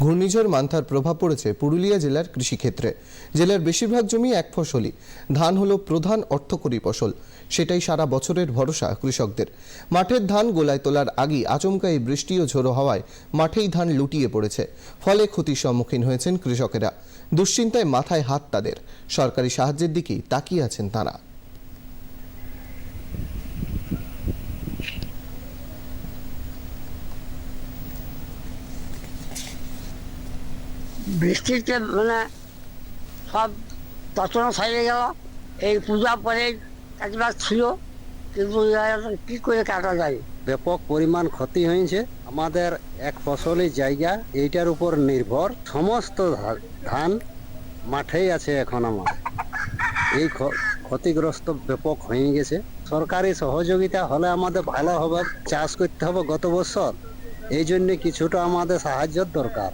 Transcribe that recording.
ঘূর্ণিঝড় মান্থার প্রভাব পড়েছে পুরুলিয়া জেলার কৃষিক্ষেত্রে। জেলার বেশিরভাগ জমি এক ফসলি ধান হলো প্রধান অর্থকরী ফসল। সেটাই সারা বছরের ভরসা কৃষকদের। মাঠের ধান গোলায় তোলার আগেই আচমকা এই বৃষ্টি ও ঝোড়ো হওয়ায় মাঠেই ধান লুটিয়ে পড়েছে। ফলে ক্ষতির সম্মুখীন হয়েছেন কৃষকেরা। দুশ্চিন্তায় মাথায় হাত তাদের। সরকারি সাহায্যের দিকেই তাকিয়ে আছেন তারা। বৃষ্টিতে মানে সব তছনছ হয়ে গেল। এই পূজা পরে একবার ছিল, কিন্তু কি করে কাটা যায়? ব্যাপক পরিমাণ ক্ষতি হয়েছে। আমাদের এক ফসলি জায়গা এইটার উপর নির্ভর। সমস্ত ধান মাঠেই আছে এখন আমার। এই ক্ষতিগ্রস্ত ব্যাপক হয়ে গেছে। সরকারি সহযোগিতা হলে আমাদের ভালো হবে। চাষ করতে হবে গত বছর। এই জন্য কিছুটা আমাদের সাহায্যের দরকার।